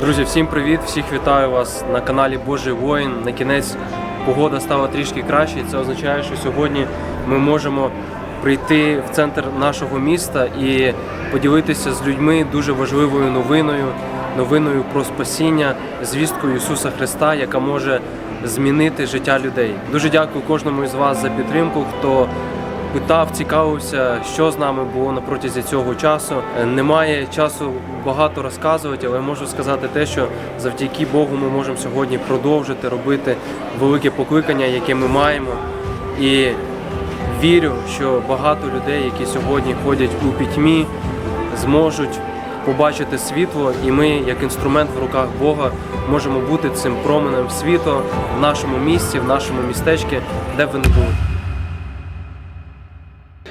Друзі, всім привіт! Всіх вітаю вас на каналі Божий воїн. На кінець погода стала трішки краще. Це означає, що сьогодні ми можемо прийти в центр нашого міста і поділитися з людьми дуже важливою новиною, новиною про спасіння, звісткою Ісуса Христа, яка може змінити життя людей. Дуже дякую кожному із вас за підтримку, хто питав, цікавився, що з нами було на протязі цього часу. Е, Немає часу багато розказувати, але можу сказати те, що завдяки Богу ми можемо сьогодні продовжити робити велике покликання, яке ми маємо. І вірю, що багато людей, які сьогодні ходять у пітьмі, зможуть побачити світло, і ми, як інструмент в руках Бога, можемо бути цим променем світла в нашому місті, в нашому містечку, де б ви не були.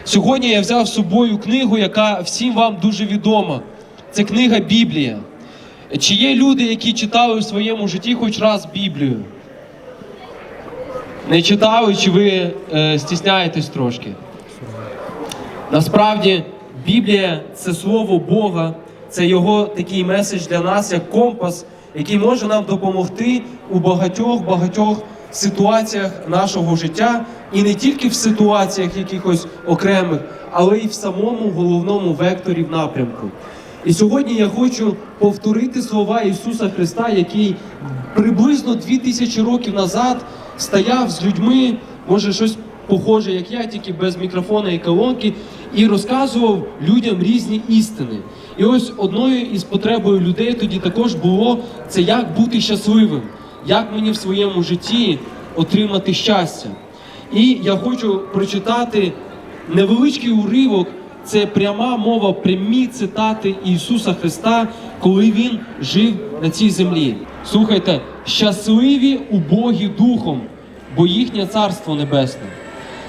Сьогодні я взяв з собою книгу, яка всім вам дуже відома. Це книга Біблія. Чи є люди, які читали в своєму житті хоч раз Біблію? Не читали, чи ви е, стісняєтесь трошки? Насправді, Біблія це слово Бога, це його такий меседж для нас, як компас, який може нам допомогти у багатьох багатьох ситуаціях нашого життя, і не тільки в ситуаціях якихось окремих, але й в самому головному векторі в напрямку. І сьогодні я хочу повторити слова Ісуса Христа, який приблизно 2000 років назад стояв з людьми, може щось похоже, як я, тільки без мікрофона і колонки, і розказував людям різні істини. І ось одною із потребою людей тоді також було це як бути щасливим, як мені в своєму житті отримати щастя. І я хочу прочитати невеличкий уривок. Це пряма мова, прямі цитати Ісуса Христа, коли Він жив на цій землі. Слухайте, щасливі убогі духом, бо їхнє царство небесне.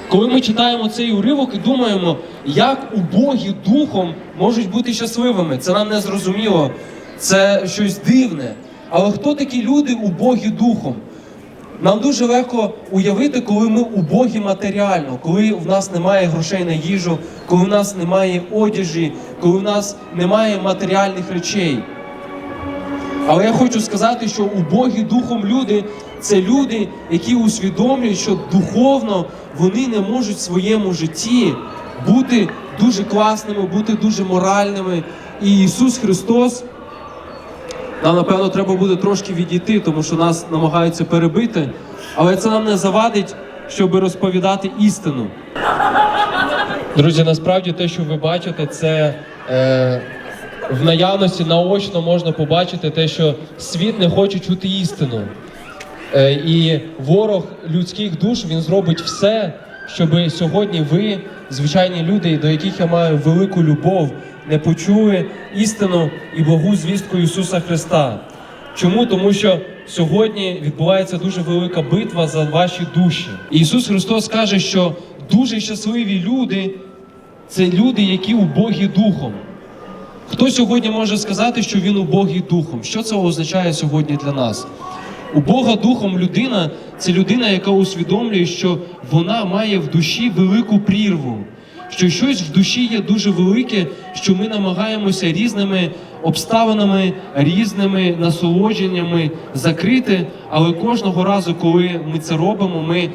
Коли ми читаємо цей уривок і думаємо, як убогі духом можуть бути щасливими, це нам не зрозуміло, це щось дивне. Але хто такі люди убогі духом? Нам дуже легко уявити, коли ми убогі матеріально, коли в нас немає грошей на їжу, коли в нас немає одяжі, коли в нас немає матеріальних речей. Але я хочу сказати, що убогі духом люди це люди, які усвідомлюють, що духовно вони не можуть в своєму житті бути дуже класними, бути дуже моральними. І Ісус Христос нам, напевно, треба буде трошки відійти, тому що нас намагаються перебити. Але це нам не завадить, щоб розповідати істину. Друзі, насправді те, що ви бачите, це е, в наявності наочно можна побачити те, що світ не хоче чути істину. Е, і ворог людських душ він зробить все, щоб сьогодні ви, звичайні люди, до яких я маю велику любов, не почули істину і благу звістку Ісуса Христа. Чому? Тому що сьогодні відбувається дуже велика битва за ваші душі. Ісус Христос каже, що дуже щасливі люди це люди, які убогі духом. Хто сьогодні може сказати, що він убогий духом? Що це означає сьогодні для нас? У Бога духом людина це людина, яка усвідомлює, що вона має в душі велику прірву, що щось в душі є дуже велике, що ми намагаємося різними обставинами, різними насолодженнями закрити. Але кожного разу, коли ми це робимо, ми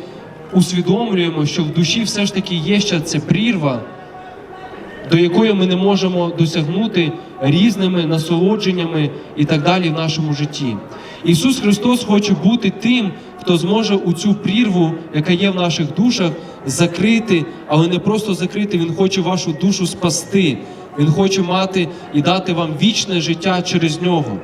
усвідомлюємо, що в душі все ж таки є ще ця прірва до якої ми не можемо досягнути різними насолодженнями і так далі в нашому житті. Ісус Христос хоче бути тим, хто зможе у цю прірву, яка є в наших душах, закрити, але не просто закрити, Він хоче вашу душу спасти. Він хоче мати і дати вам вічне життя через нього.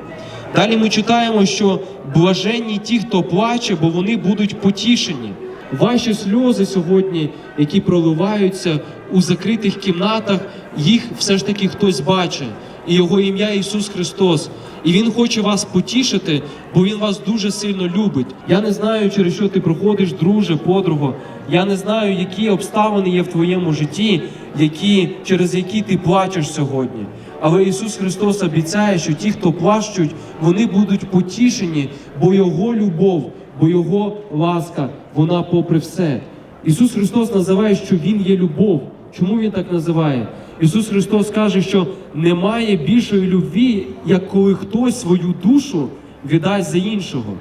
Далі ми читаємо, що блаженні ті, хто плаче, бо вони будуть потішені. Ваші сльози сьогодні, які проливаються у закритих кімнатах, їх все ж таки хтось бачить. І його ім'я Ісус Христос. І Він хоче вас потішити, бо Він вас дуже сильно любить. Я не знаю, через що ти проходиш, друже, подруго. Я не знаю, які обставини є в твоєму житті, які, через які ти плачеш сьогодні. Але Ісус Христос обіцяє, що ті, хто плачуть, вони будуть потішені, бо Його любов, бо Його ласка, вона попри все. Ісус Христос називає, що Він є любов. Чому Він так називає? Ісус Христос каже, що немає більшої любві, як коли хтось свою душу віддасть за іншого.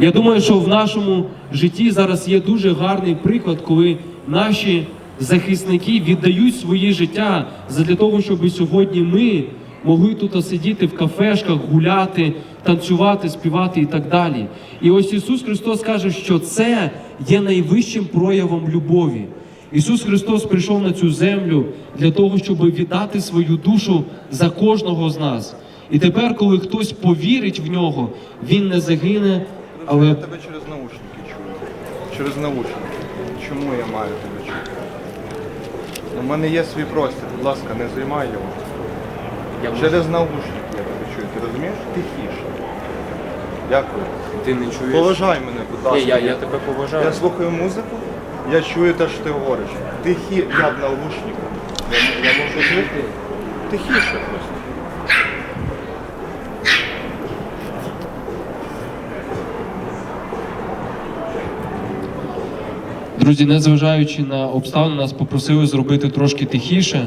Я думаю, що в нашому житті зараз є дуже гарний приклад, коли наші захисники віддають своє життя для того, щоб сьогодні ми могли тут сидіти в кафешках, гуляти, танцювати, співати і так далі. І ось Ісус Христос каже, що це є найвищим проявом любові. Ісус Христос прийшов на цю землю для того, щоб віддати свою душу за кожного з нас. І тепер, коли хтось повірить в нього, він не загине, але Я тебе через наушники чую. Через наушники. Чому я маю тебе чути? У мене є свій простір, будь ласка, не займай його. Я Через наушники я тебе чую. Ти розумієш? Тихіше. Дякую. Ти не чуєш? Поважай мене, будь ласка. Ні, я, я тебе поважаю. Я слухаю музику, я чую те, що ти говориш. Тихі, я в наушниках. Я, я можу жити. Тихіше просто. Друзі, незважаючи на обставини, нас попросили зробити трошки тихіше.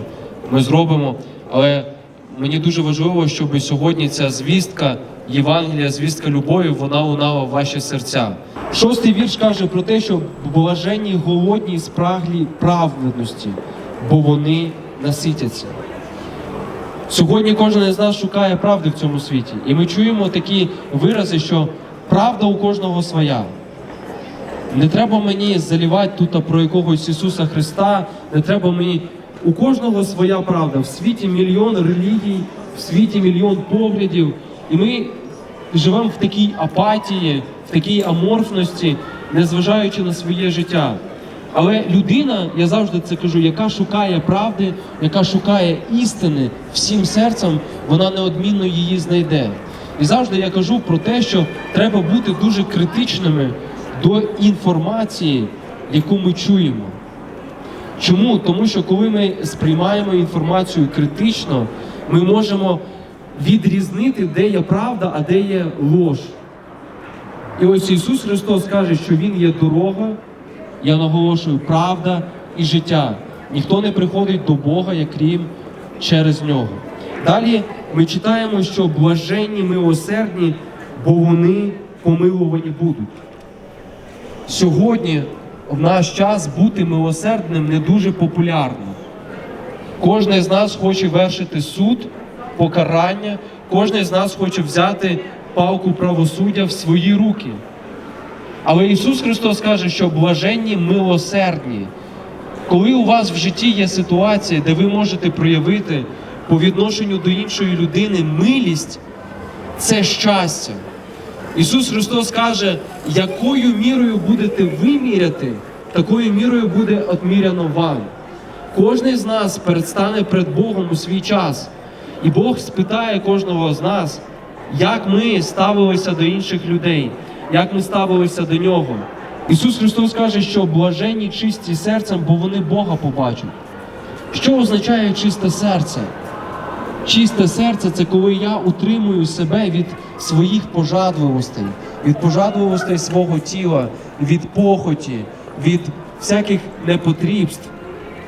Ми зробимо, але мені дуже важливо, щоб сьогодні ця звістка Євангелія, звістка любові, вона лунала в ваші серця. Шостий вірш каже про те, що блаженні голодні спраглі праведності, бо вони наситяться. Сьогодні кожен із нас шукає правди в цьому світі, і ми чуємо такі вирази, що правда у кожного своя. Не треба мені залівати тут про якогось Ісуса Христа, не треба мені. У кожного своя правда. В світі мільйон релігій, в світі мільйон поглядів. І ми живемо в такій апатії, такій аморфності, незважаючи на своє життя. Але людина, я завжди це кажу, яка шукає правди, яка шукає істини всім серцем, вона неодмінно її знайде. І завжди я кажу про те, що треба бути дуже критичними до інформації, яку ми чуємо. Чому? Тому що коли ми сприймаємо інформацію критично, ми можемо відрізнити, де є правда, а де є лож. І ось Ісус Христос каже, що Він є дорога, я наголошую, правда і життя. Ніхто не приходить до Бога, як крім через нього. Далі ми читаємо, що блаженні милосердні, бо вони помилувані будуть. Сьогодні в наш час бути милосердним не дуже популярно. Кожен з нас хоче вершити суд, покарання, кожен з нас хоче взяти палку правосуддя в свої руки. Але Ісус Христос каже, що блаженні милосердні. Коли у вас в житті є ситуація, де ви можете проявити по відношенню до іншої людини милість, це щастя. Ісус Христос каже, якою мірою будете ви міряти, такою мірою буде отміряно вам. Кожен з нас предстане перед Богом у свій час. І Бог спитає кожного з нас, як ми ставилися до інших людей, як ми ставилися до нього. Ісус Христос каже, що блаженні чисті серцем, бо вони Бога побачать. Що означає чисте серце? Чисте серце це коли я утримую себе від своїх пожадливостей, від пожадливостей свого тіла, від похоті, від всяких непотрібств.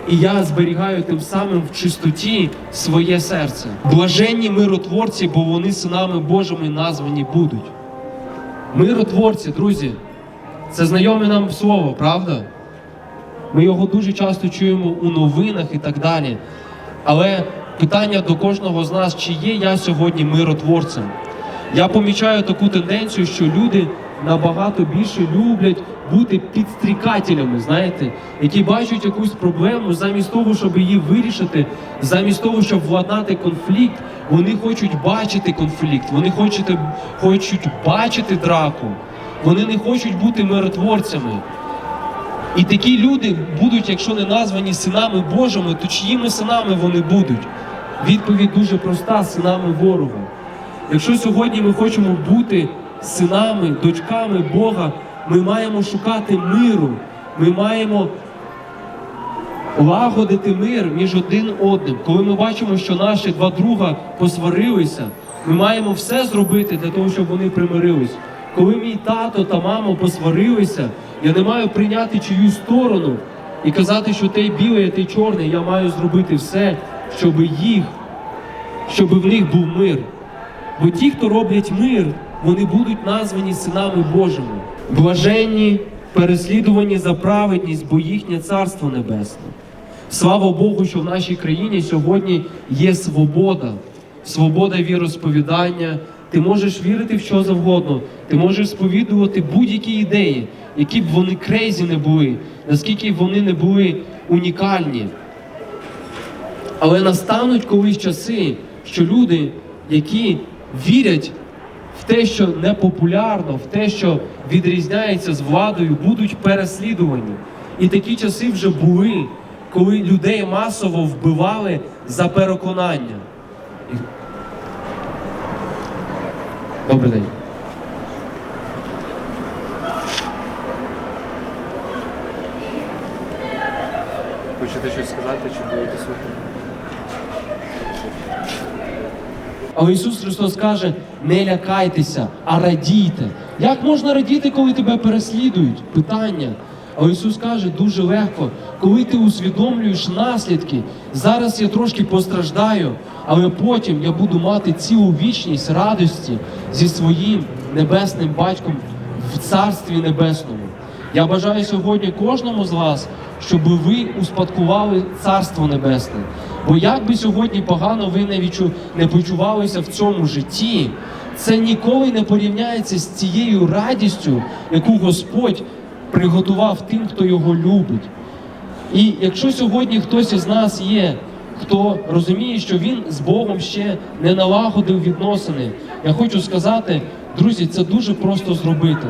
І я зберігаю тим самим в чистоті своє серце. Блаженні миротворці, бо вони синами Божими названі будуть. Миротворці, друзі, це знайоме нам слово, правда? Ми його дуже часто чуємо у новинах і так далі. Але питання до кожного з нас, чи є я сьогодні миротворцем? Я помічаю таку тенденцію, що люди набагато більше люблять бути підстрікателями, знаєте, які бачать якусь проблему замість того, щоб її вирішити, замість того, щоб владнати конфлікт, вони хочуть бачити конфлікт, вони хочуть, хочуть бачити драку, вони не хочуть бути миротворцями. І такі люди будуть, якщо не названі синами Божими, то чиїми синами вони будуть? Відповідь дуже проста: синами ворога. Якщо сьогодні ми хочемо бути синами, дочками Бога, ми маємо шукати миру, ми маємо лагодити мир між один одним. Коли ми бачимо, що наші два друга посварилися, ми маємо все зробити для того, щоб вони примирились. Коли мій тато та мама посварилися, я не маю прийняти чиюсь сторону. і казати, що той білий, а той чорний, я маю зробити все, щоб їх, щоб в них був мир. Бо ті, хто роблять мир, вони будуть названі синами Божими. Блаженні, переслідувані за праведність, бо їхнє царство небесне. Слава Богу, що в нашій країні сьогодні є свобода, свобода віросповідання. Ти можеш вірити в що завгодно, ти можеш сповідувати будь-які ідеї, які б вони крейзі не були, наскільки вони не були унікальні. Але настануть колись часи, що люди, які вірять в те, що непопулярно, в те, що відрізняється з владою, будуть переслідувані. І такі часи вже були, коли людей масово вбивали за переконання. Добрий день. Хочете щось сказати, чи будете слухати? Але Ісус Христос каже: не лякайтеся, а радійте. Як можна радіти, коли тебе переслідують? Питання. Але Ісус каже дуже легко, коли ти усвідомлюєш наслідки, зараз я трошки постраждаю, але потім я буду мати цілу вічність радості зі своїм небесним батьком в Царстві Небесному. Я бажаю сьогодні кожному з вас, щоб ви успадкували Царство Небесне. Бо як би сьогодні погано ви не, відчу... не почувалися в цьому житті, це ніколи не порівняється з цією радістю, яку Господь приготував тим, хто його любить. І якщо сьогодні хтось із нас є, хто розуміє, що він з Богом ще не налагодив відносини, я хочу сказати, друзі, це дуже просто зробити.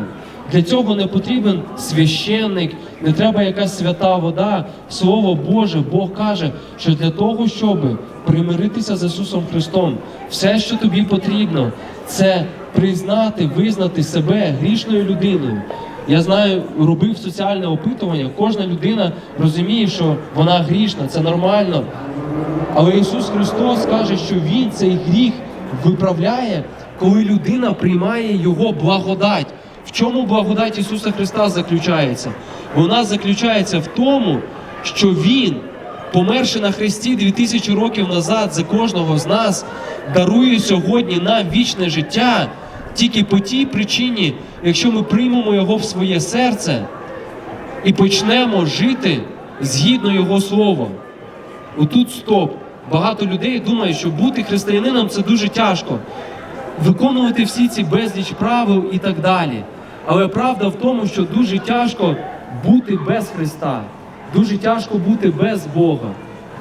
Для цього не потрібен священник, не треба якась свята вода. Слово Боже, Бог каже, що для того, щоб примиритися з Ісусом Христом, все, що тобі потрібно, це признати, визнати себе грішною людиною. Я знаю, робив соціальне опитування. Кожна людина розуміє, що вона грішна, це нормально. Але Ісус Христос каже, що Він цей гріх виправляє, коли людина приймає Його благодать. В чому благодать Ісуса Христа заключається? Вона заключається в тому, що Він, померши на Христі 2000 років назад за кожного з нас, дарує сьогодні нам вічне життя тільки по тій причині, якщо ми приймемо Його в своє серце і почнемо жити згідно Його Словом. Отут стоп. Багато людей думають, що бути християнином це дуже тяжко. Виконувати всі ці безліч правил і так далі. Але правда в тому, що дуже тяжко бути без Христа, дуже тяжко бути без Бога.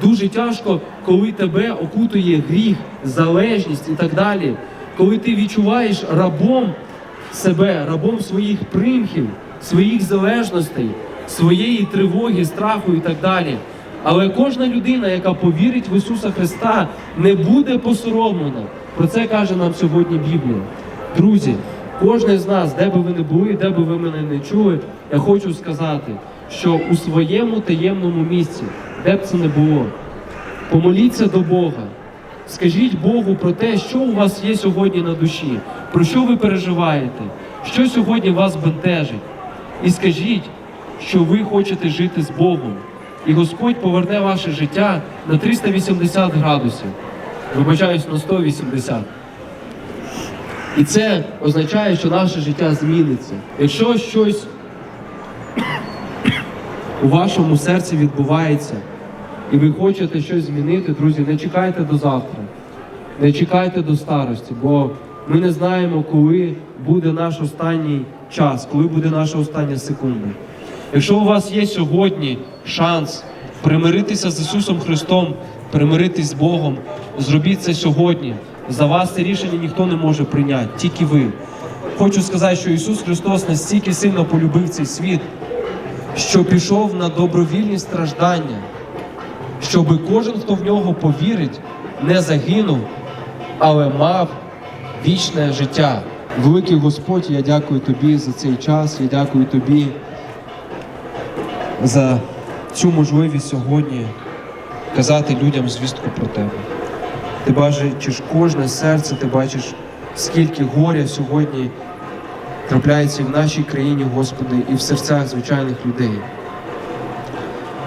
Дуже тяжко, коли тебе окутує гріх, залежність і так далі. Коли ти відчуваєш рабом себе, рабом своїх примхів, своїх залежностей, своєї тривоги, страху і так далі. Але кожна людина, яка повірить в Ісуса Христа, не буде посоромлена. Про це каже нам сьогодні Біблія. Друзі, кожен з нас, де би ви не були, де би ви мене не чули, я хочу сказати, що у своєму таємному місці, де б це не було, помоліться до Бога. Скажіть Богу про те, що у вас є сьогодні на душі, про що ви переживаєте, що сьогодні вас бентежить. І скажіть, що ви хочете жити з Богом. І Господь поверне ваше життя на 380 градусів. Вибачаюсь на 180. І це означає, що наше життя зміниться. Якщо щось у вашому серці відбувається, і ви хочете щось змінити, друзі, не чекайте до завтра, не чекайте до старості, бо ми не знаємо, коли буде наш останній час, коли буде наша остання секунда. Якщо у вас є сьогодні шанс примиритися з Ісусом Христом, примиритись з Богом, зробіть це сьогодні. За вас це рішення ніхто не може прийняти, тільки ви. Хочу сказати, що Ісус Христос настільки сильно полюбив цей світ, що пішов на добровільні страждання, щоб кожен, хто в нього повірить, не загинув, але мав вічне життя. Великий Господь, я дякую тобі за цей час, я дякую тобі за цю можливість сьогодні казати людям звістку про тебе. Ти бачиш кожне серце, ти бачиш, скільки горя сьогодні трапляється в нашій країні, Господи, і в серцях звичайних людей.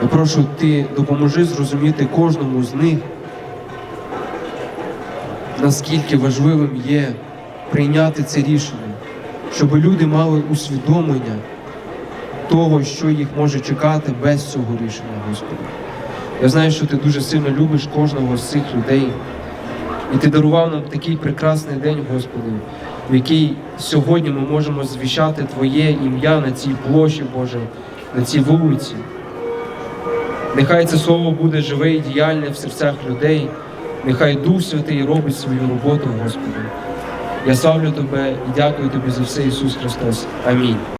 Я прошу ти допоможи зрозуміти кожному з них, наскільки важливим є прийняти це рішення, щоб люди мали усвідомлення того, що їх може чекати без цього рішення, Господи. Я знаю, що ти дуже сильно любиш кожного з цих людей. І ти дарував нам такий прекрасний день, Господи, в який сьогодні ми можемо звіщати Твоє ім'я на цій площі, Боже, на цій вулиці. Нехай це слово буде живе і діяльне в серцях людей. Нехай Дух Святий робить свою роботу, Господи. Я славлю Тебе і дякую Тобі за все, Ісус Христос. Амінь.